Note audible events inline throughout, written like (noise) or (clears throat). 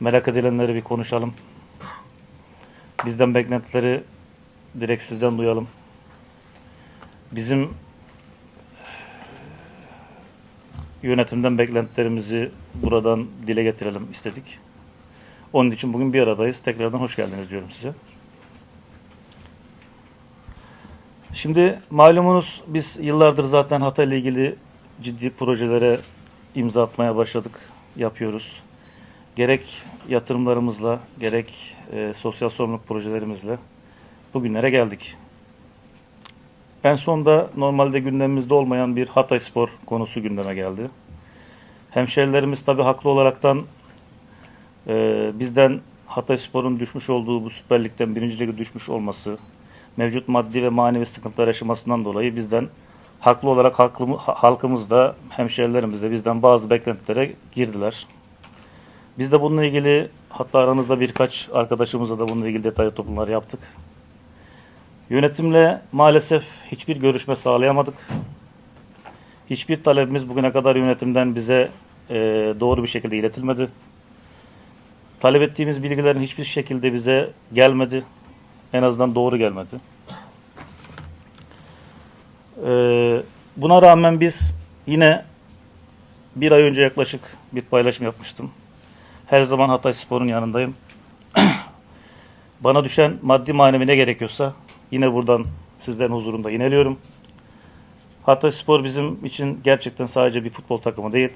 Merak edilenleri bir konuşalım. Bizden beklentileri direkt sizden duyalım. Bizim yönetimden beklentilerimizi buradan dile getirelim istedik. Onun için bugün bir aradayız. Tekrardan hoş geldiniz diyorum size. Şimdi malumunuz biz yıllardır zaten Hatay ile ilgili ciddi projelere imza atmaya başladık, yapıyoruz. Gerek yatırımlarımızla, gerek e, sosyal sorumluluk projelerimizle bugünlere geldik. En son normalde gündemimizde olmayan bir Hatay Spor konusu gündeme geldi. Hemşerilerimiz tabii haklı olaraktan e, bizden Hatay Spor'un düşmüş olduğu bu Süper Lig'den birinci lige düşmüş olması, mevcut maddi ve manevi sıkıntılar yaşamasından dolayı bizden haklı olarak halkımı- halkımız da hemşerilerimiz de bizden bazı beklentilere girdiler. Biz de bununla ilgili hatta aranızda birkaç arkadaşımızla da bununla ilgili detaylı toplumlar yaptık. Yönetimle maalesef hiçbir görüşme sağlayamadık. Hiçbir talebimiz bugüne kadar yönetimden bize e, doğru bir şekilde iletilmedi. Talep ettiğimiz bilgilerin hiçbir şekilde bize gelmedi. En azından doğru gelmedi. Ee, buna rağmen biz yine bir ay önce yaklaşık bir paylaşım yapmıştım. Her zaman Hatay Spor'un yanındayım. (clears throat) Bana düşen maddi manevi ne gerekiyorsa yine buradan sizlerin huzurunda ineliyorum. Hatay Spor bizim için gerçekten sadece bir futbol takımı değil.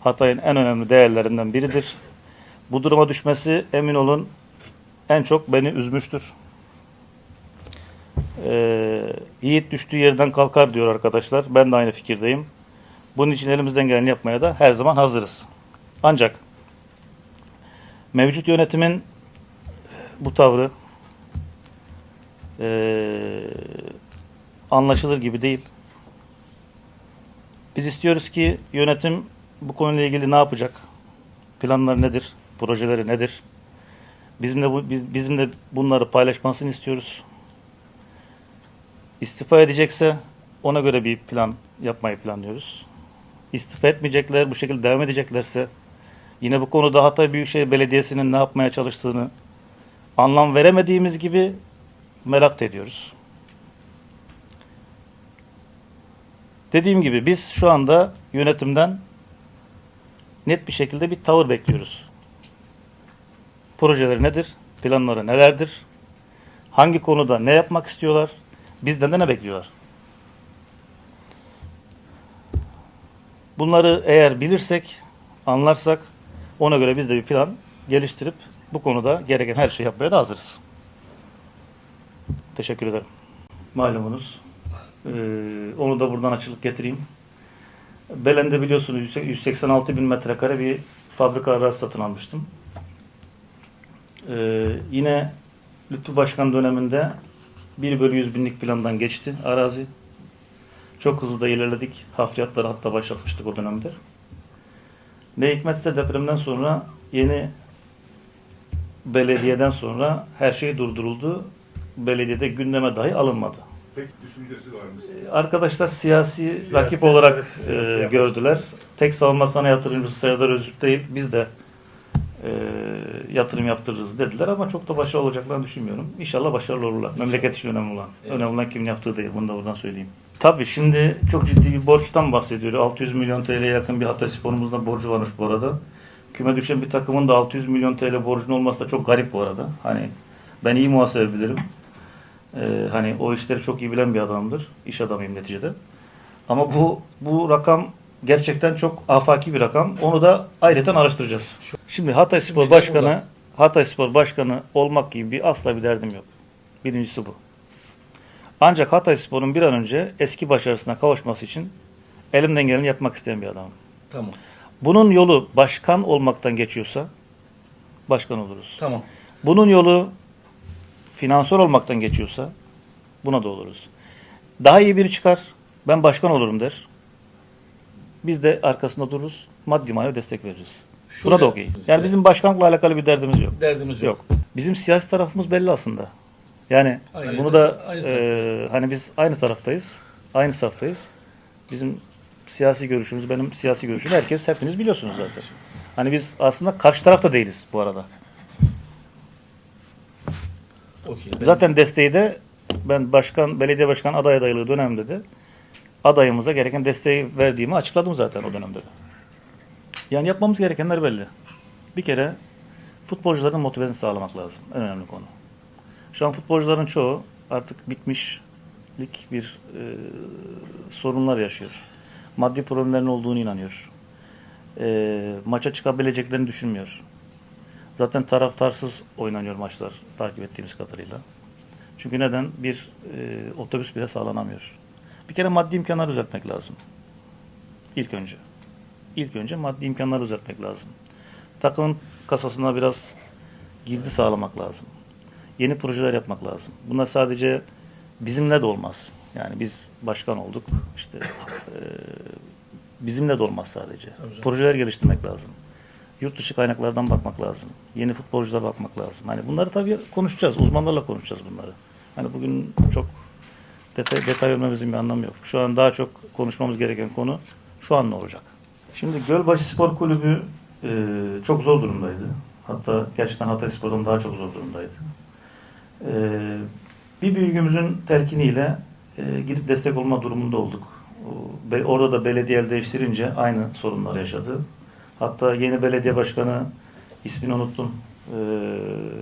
Hatay'ın en önemli değerlerinden biridir. Bu duruma düşmesi emin olun en çok beni üzmüştür. Ee, yiğit düştüğü yerden kalkar diyor arkadaşlar. Ben de aynı fikirdeyim. Bunun için elimizden geleni yapmaya da her zaman hazırız. Ancak mevcut yönetimin bu tavrı ee, anlaşılır gibi değil. Biz istiyoruz ki yönetim bu konuyla ilgili ne yapacak? Planları nedir? Projeleri nedir? Bizimle bu, biz, bizimle bunları paylaşmasını istiyoruz. İstifa edecekse ona göre bir plan yapmayı planlıyoruz. İstifa etmeyecekler, bu şekilde devam edeceklerse yine bu konuda Hatay Büyükşehir Belediyesi'nin ne yapmaya çalıştığını anlam veremediğimiz gibi merak ediyoruz. Dediğim gibi biz şu anda yönetimden net bir şekilde bir tavır bekliyoruz. Projeleri nedir? Planları nelerdir? Hangi konuda ne yapmak istiyorlar? Bizden de ne bekliyorlar? Bunları eğer bilirsek, anlarsak ona göre biz de bir plan geliştirip bu konuda gereken her şeyi yapmaya da hazırız. Teşekkür ederim. Malumunuz. eee, onu da buradan açılık getireyim. Belen'de biliyorsunuz 186 bin metrekare bir fabrika arazi satın almıştım. Ee, yine Lütfü Başkan döneminde 1 bölü 100 binlik plandan geçti arazi. Çok hızlı da ilerledik. Hafriyatları hatta başlatmıştık o dönemde. Ne hikmetse depremden sonra yeni belediyeden sonra her şey durduruldu. Belediyede gündeme dahi alınmadı. Pek düşüncesi varmış. Arkadaşlar siyasi, Siyasi, rakip olarak evet, siyasi e, gördüler. Tek savunma sana yatırımcısı Serdar Öztürk değil, biz de e, yatırım yaptırırız dediler ama çok da başarılı olacaklarını düşünmüyorum. İnşallah başarılı olurlar. Memleket için önemli olan. Evet. Önemli olan kimin yaptığı değil. Bunu da buradan söyleyeyim. Tabii şimdi çok ciddi bir borçtan bahsediyor. 600 milyon TL'ye yakın bir Hatay Spor'umuzun da borcu varmış bu arada. Küme düşen bir takımın da 600 milyon TL borcun olması da çok garip bu arada. Hani ben iyi muhasebe bilirim. Ee, hani o işleri çok iyi bilen bir adamdır. İş adamıyım neticede. Ama bu bu rakam gerçekten çok afaki bir rakam. Onu da ayrıca araştıracağız. Şimdi Hatay Spor Başkanı. Hatay Spor Başkanı olmak gibi bir asla bir derdim yok. Birincisi bu. Ancak Hatay Spor'un bir an önce eski başarısına kavuşması için elimden geleni yapmak isteyen bir adamım. Tamam. Bunun yolu başkan olmaktan geçiyorsa başkan oluruz. Tamam. Bunun yolu finansör olmaktan geçiyorsa buna da oluruz. Daha iyi biri çıkar, ben başkan olurum der. Biz de arkasında dururuz, maddi manevi destek veririz. Buna da Şöyle- okey. Yani bizim başkanlıkla alakalı bir derdimiz yok. Derdimiz yok. Yok. Bizim siyasi tarafımız belli aslında. Yani Aynı bunu da aynı e, hani biz aynı taraftayız. Aynı saftayız. Bizim siyasi görüşümüz, benim siyasi görüşüm herkes hepiniz biliyorsunuz zaten. Hani biz aslında karşı tarafta değiliz bu arada. Ben- Zaten desteği de ben başkan, belediye başkan aday adaylığı döneminde de adayımıza gereken desteği verdiğimi açıkladım zaten o dönemde de. Yani yapmamız gerekenler belli. Bir kere futbolcuların motivasyonu sağlamak lazım. En önemli konu. Şu an futbolcuların çoğu artık bitmişlik bir e, sorunlar yaşıyor. Maddi problemlerin olduğunu inanıyor. E, maça çıkabileceklerini düşünmüyor. Zaten taraftarsız oynanıyor maçlar takip ettiğimiz kadarıyla. Çünkü neden? Bir e, otobüs bile sağlanamıyor. Bir kere maddi imkanları düzeltmek lazım. İlk önce. İlk önce maddi imkanları düzeltmek lazım. Takımın kasasına biraz girdi sağlamak lazım. Yeni projeler yapmak lazım. Bunlar sadece bizimle de olmaz. Yani biz başkan olduk. İşte e, bizimle de olmaz sadece. Tabii. Projeler geliştirmek lazım. Yurt dışı kaynaklardan bakmak lazım. Yeni futbolculara bakmak lazım. Hani bunları tabii konuşacağız. Uzmanlarla konuşacağız bunları. Hani bugün çok detay, detay vermemizin bir anlamı yok. Şu an daha çok konuşmamız gereken konu şu an ne olacak? Şimdi Gölbaşı Spor Kulübü e, çok zor durumdaydı. Hatta gerçekten Hatay Spor'dan daha çok zor durumdaydı. E, bir büyüğümüzün telkiniyle e, gidip destek olma durumunda olduk. Orada da belediye el değiştirince aynı sorunlar yaşadı. Hatta yeni belediye başkanı ismini unuttum. E,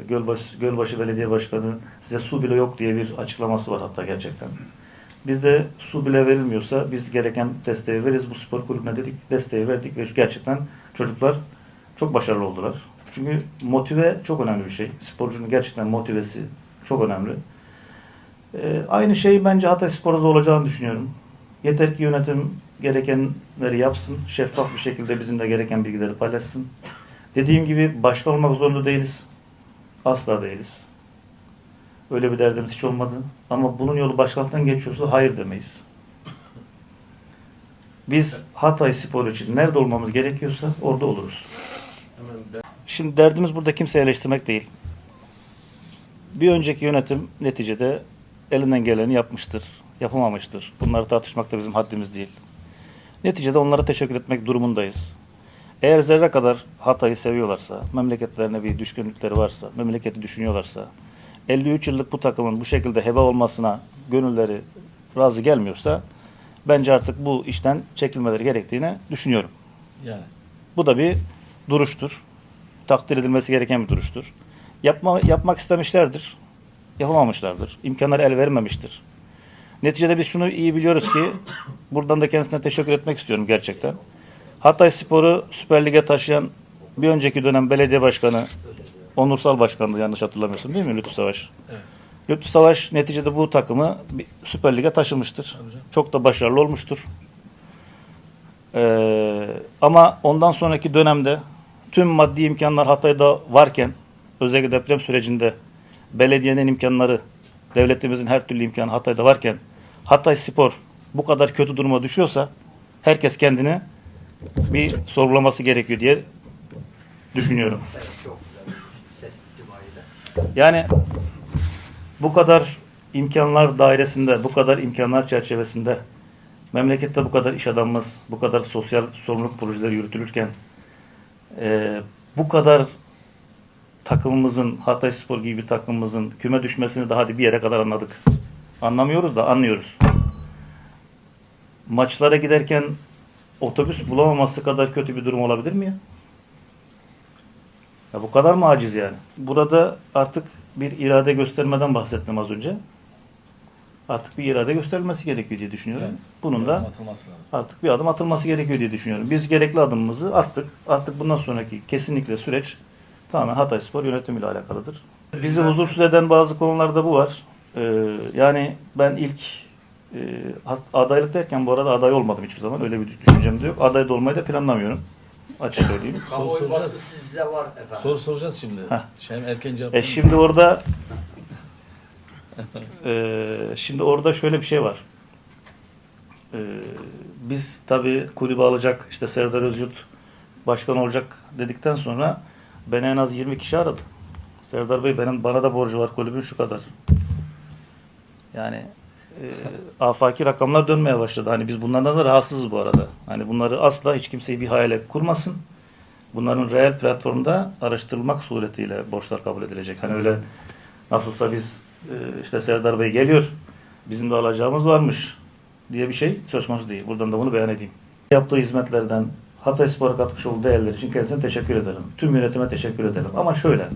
Gölbaşı, Gölbaşı Belediye Başkanı size su bile yok diye bir açıklaması var hatta gerçekten. Biz de su bile verilmiyorsa biz gereken desteği veririz. Bu spor kulübüne dedik desteği verdik ve gerçekten çocuklar çok başarılı oldular. Çünkü motive çok önemli bir şey. Sporcunun gerçekten motivesi çok önemli. Ee, aynı şey bence Hatay Spor'da da olacağını düşünüyorum. Yeter ki yönetim gerekenleri yapsın. Şeffaf bir şekilde bizimle gereken bilgileri paylaşsın. Dediğim gibi başkan olmak zorunda değiliz. Asla değiliz. Öyle bir derdimiz hiç olmadı. Ama bunun yolu başkanlıktan geçiyorsa hayır demeyiz. Biz Hatay Spor için nerede olmamız gerekiyorsa orada oluruz. Şimdi derdimiz burada kimseyi eleştirmek değil. Bir önceki yönetim neticede elinden geleni yapmıştır, yapamamıştır. Bunları tartışmak da bizim haddimiz değil. Neticede onlara teşekkür etmek durumundayız. Eğer zerre kadar Hatay'ı seviyorlarsa, memleketlerine bir düşkünlükleri varsa, memleketi düşünüyorlarsa, 53 yıllık bu takımın bu şekilde heba olmasına gönülleri razı gelmiyorsa, bence artık bu işten çekilmeleri gerektiğini düşünüyorum. Yani. Bu da bir duruştur. Takdir edilmesi gereken bir duruştur. Yapma, yapmak istemişlerdir. Yapamamışlardır. İmkanlar el vermemiştir. Neticede biz şunu iyi biliyoruz ki buradan da kendisine teşekkür etmek istiyorum gerçekten. Hatay Spor'u Süper Lig'e taşıyan bir önceki dönem belediye başkanı Onursal Başkan'dı yanlış hatırlamıyorsun değil mi Lütfü Savaş? Evet. Lütfü Savaş neticede bu takımı Süper Lig'e taşımıştır. Çok da başarılı olmuştur. Ee, ama ondan sonraki dönemde tüm maddi imkanlar Hatay'da varken özellikle deprem sürecinde belediyenin imkanları, devletimizin her türlü imkanı Hatay'da varken Hatay Spor bu kadar kötü duruma düşüyorsa herkes kendini bir sorgulaması gerekiyor diye düşünüyorum. Yani bu kadar imkanlar dairesinde, bu kadar imkanlar çerçevesinde memlekette bu kadar iş adamımız, bu kadar sosyal sorumluluk projeleri yürütülürken e, bu kadar takımımızın, Hatay Spor gibi bir takımımızın küme düşmesini de hadi bir yere kadar anladık. Anlamıyoruz da anlıyoruz. Maçlara giderken otobüs bulamaması kadar kötü bir durum olabilir mi ya? Ya bu kadar mı aciz yani? Burada artık bir irade göstermeden bahsettim az önce. Artık bir irade gösterilmesi gerekiyor diye düşünüyorum. Yani Bunun da artık bir adım atılması gerekiyor diye düşünüyorum. Biz gerekli adımımızı attık. Artık bundan sonraki kesinlikle süreç tamamen Hatay Spor yönetimiyle alakalıdır. Bizi huzursuz eden bazı konularda bu var. Ee, yani ben ilk e, adaylık derken bu arada aday olmadım hiçbir zaman. Öyle bir düşüncem de yok. Aday da olmayı da planlamıyorum. Açık söyleyeyim. Kamuoyu soracağız. baskısı size var efendim. Soru soracağız şimdi. Heh. Erken cevap. E şimdi orada (laughs) e, şimdi orada şöyle bir şey var. E, biz tabii kulübü alacak işte Serdar Özyurt başkan olacak dedikten sonra beni en az 20 kişi aradı. Serdar Bey benim bana da borcu var kulübün şu kadar. Yani e, (laughs) afaki rakamlar dönmeye başladı. Hani biz bunlardan da rahatsızız bu arada. Hani bunları asla hiç kimseyi bir hayale kurmasın. Bunların reel platformda araştırılmak suretiyle borçlar kabul edilecek. Hani öyle nasılsa biz e, işte Serdar Bey geliyor, bizim de alacağımız varmış diye bir şey söz konusu değil. Buradan da bunu beyan edeyim. Yaptığı hizmetlerden, Hatay Spor'a katmış olduğu değerler için kendisine teşekkür ederim. Tüm yönetime teşekkür ederim. Ama şöyle,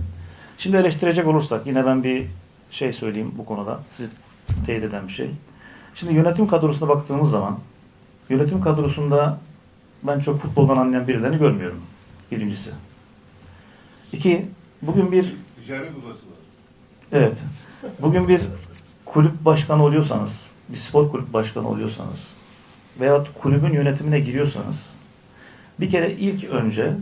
şimdi eleştirecek olursak yine ben bir şey söyleyeyim bu konuda. Sizi teyit eden bir şey. Şimdi yönetim kadrosuna baktığımız zaman yönetim kadrosunda ben çok futboldan anlayan birilerini görmüyorum. Birincisi. İki, bugün bir Ticaret odası var. Evet. Bugün bir kulüp başkanı oluyorsanız, bir spor kulüp başkanı oluyorsanız veyahut kulübün yönetimine giriyorsanız bir kere ilk önce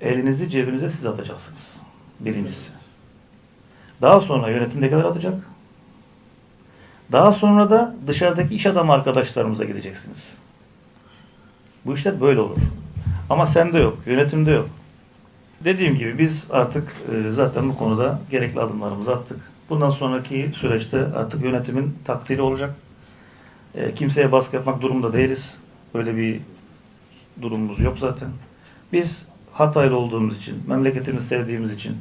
elinizi cebinize siz atacaksınız. Birincisi. Daha sonra yönetimdekiler atacak. Daha sonra da dışarıdaki iş adamı arkadaşlarımıza gideceksiniz. Bu işler böyle olur. Ama sende yok, yönetimde yok. Dediğim gibi biz artık e, zaten bu konuda gerekli adımlarımızı attık. Bundan sonraki süreçte artık yönetimin takdiri olacak. E, kimseye baskı yapmak durumunda değiliz. Öyle bir durumumuz yok zaten. Biz Hataylı olduğumuz için, memleketimizi sevdiğimiz için,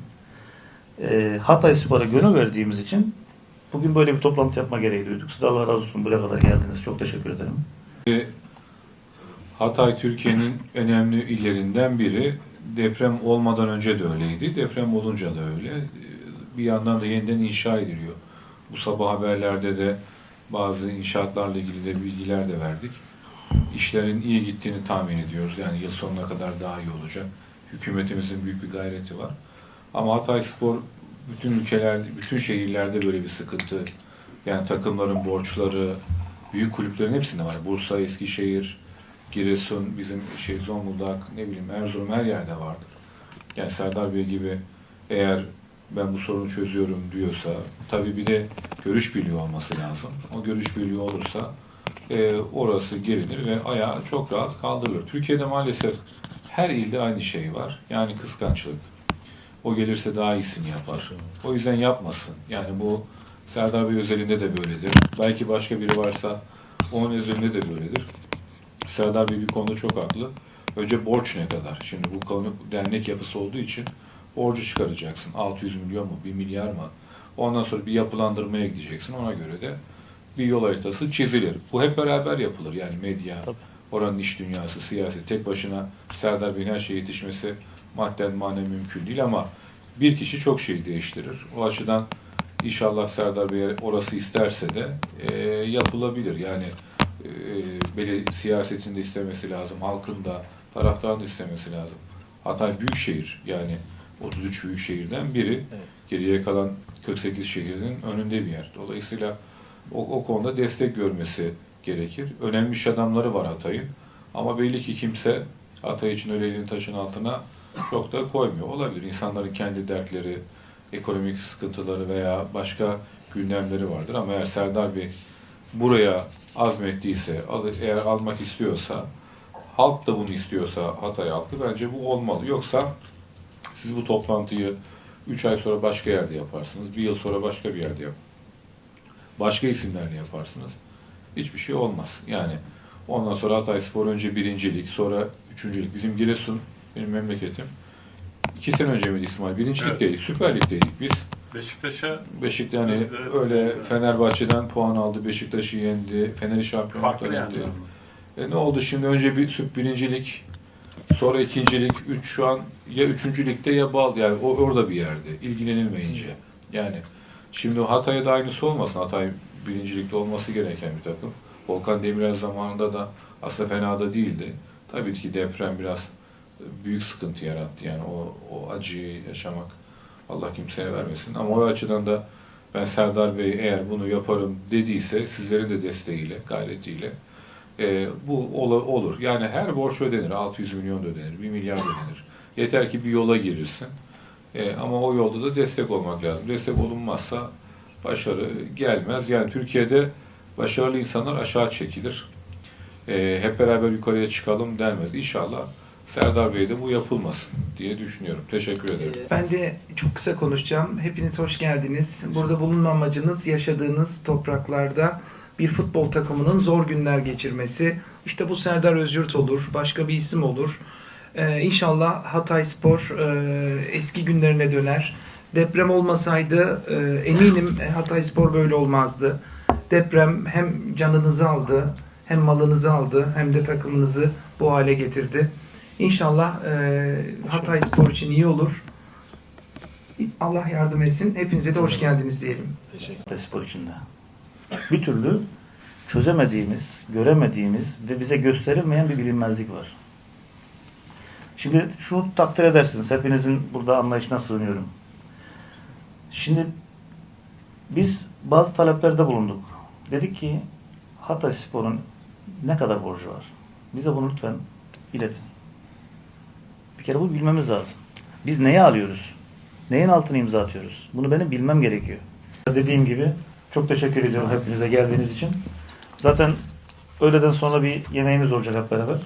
e, Hatay Spor'a gönül verdiğimiz için bugün böyle bir toplantı yapma gereği duyduk. Size Allah razı olsun buraya kadar geldiniz. Çok teşekkür ederim. Hatay Türkiye'nin önemli illerinden biri. Deprem olmadan önce de öyleydi. Deprem olunca da öyle. Bir yandan da yeniden inşa ediliyor. Bu sabah haberlerde de bazı inşaatlarla ilgili de bilgiler de verdik. İşlerin iyi gittiğini tahmin ediyoruz. Yani yıl sonuna kadar daha iyi olacak. Hükümetimizin büyük bir gayreti var. Ama Hatay Spor bütün ülkelerde, bütün şehirlerde böyle bir sıkıntı. Yani takımların borçları, büyük kulüplerin hepsinde var. Bursa, Eskişehir, Giresun, bizim şey Zonguldak, ne bileyim Erzurum her yerde vardır. Yani Serdar Bey gibi eğer ben bu sorunu çözüyorum diyorsa, tabii bir de görüş birliği olması lazım. O görüş birliği olursa e, orası gelinir ve ayağa çok rahat kaldırılır. Türkiye'de maalesef her ilde aynı şey var. Yani kıskançlık. O gelirse daha iyisini yapar. O yüzden yapmasın. Yani bu Serdar Bey özelinde de böyledir. Belki başka biri varsa onun özelinde de böyledir. Serdar Bey bir konuda çok haklı. Önce borç ne kadar? Şimdi bu konu dernek yapısı olduğu için borcu çıkaracaksın. 600 milyon mu? 1 milyar mı? Ondan sonra bir yapılandırmaya gideceksin. Ona göre de bir yol haritası çizilir. Bu hep beraber yapılır. Yani medya, Tabii. oranın iş dünyası, siyasi. Tek başına Serdar Bey'in her şeye yetişmesi madden manen mümkün değil ama bir kişi çok şey değiştirir. O açıdan inşallah Serdar Bey orası isterse de e, yapılabilir. Yani e, beli siyasetin de istemesi lazım, halkın da, taraftarın da istemesi lazım. Hatay büyük şehir yani 33 büyük şehirden biri. Evet. Geriye kalan 48 şehrin önünde bir yer. Dolayısıyla o, o konuda destek görmesi gerekir. Önemli iş adamları var Hatay'ın. Ama belli ki kimse Hatay için öyle elini taşın altına çok da koymuyor. Olabilir. İnsanların kendi dertleri, ekonomik sıkıntıları veya başka gündemleri vardır. Ama eğer Serdar Bey buraya azmettiyse, eğer almak istiyorsa, halk da bunu istiyorsa Hatay halkı bence bu olmalı. Yoksa siz bu toplantıyı 3 ay sonra başka yerde yaparsınız, bir yıl sonra başka bir yerde yap. Başka isimlerle yaparsınız. Hiçbir şey olmaz. Yani ondan sonra Hatay Spor önce birincilik, sonra üçüncülük. Bizim Giresun, benim memleketim. İki sene önce miydi İsmail? Birincilikteydik, Süper Lig'deydik biz. Beşiktaş'a Beşiktaş hani Evet. öyle Fenerbahçe'den puan aldı, Beşiktaş'ı yendi, Fener'i şampiyonlukta farklı yani. yendi. E ne oldu şimdi? Önce bir süp birincilik, sonra ikincilik, üç şu an ya üçüncülükte ya bal yani o orada bir yerde ilgilenilmeyince. Yani şimdi Hatay'a da aynısı olmasın. Hatay birincilikte olması gereken bir takım. Volkan Demirel zamanında da aslında fena da değildi. Tabii ki deprem biraz büyük sıkıntı yarattı. Yani o, o acıyı yaşamak Allah kimseye vermesin. Ama o açıdan da ben Serdar Bey eğer bunu yaparım dediyse sizlerin de desteğiyle, gayretiyle e, bu ola- olur. Yani her borç ödenir. 600 milyon da ödenir, 1 milyar ödenir. Yeter ki bir yola girirsin. E, ama o yolda da destek olmak lazım. Destek olunmazsa başarı gelmez. Yani Türkiye'de başarılı insanlar aşağı çekilir. E, hep beraber yukarıya çıkalım denmez. İnşallah Serdar Bey'de bu yapılmasın diye düşünüyorum. Teşekkür ederim. Ben de çok kısa konuşacağım. Hepiniz hoş geldiniz. Burada bulunma amacınız yaşadığınız topraklarda bir futbol takımının zor günler geçirmesi. İşte bu Serdar Özyurt olur, başka bir isim olur. Ee, inşallah Hatay Spor e, eski günlerine döner. Deprem olmasaydı e, eminim Hatay Spor böyle olmazdı. Deprem hem canınızı aldı, hem malınızı aldı, hem de takımınızı bu hale getirdi. İnşallah e, Hatay Spor için iyi olur. Allah yardım etsin. Hepinize de hoş geldiniz diyelim. Teşekkür Spor içinde. Bir türlü çözemediğimiz, göremediğimiz ve bize gösterilmeyen bir bilinmezlik var. Şimdi şunu takdir edersiniz. Hepinizin burada anlayışına sığınıyorum. Şimdi biz bazı taleplerde bulunduk. Dedik ki Hatay Spor'un ne kadar borcu var? Bize bunu lütfen iletin. Bir kere bu bilmemiz lazım. Biz neyi alıyoruz? Neyin altına imza atıyoruz? Bunu benim bilmem gerekiyor. Dediğim gibi çok teşekkür ediyorum hepinize geldiğiniz için. Zaten öğleden sonra bir yemeğimiz olacak hep beraber.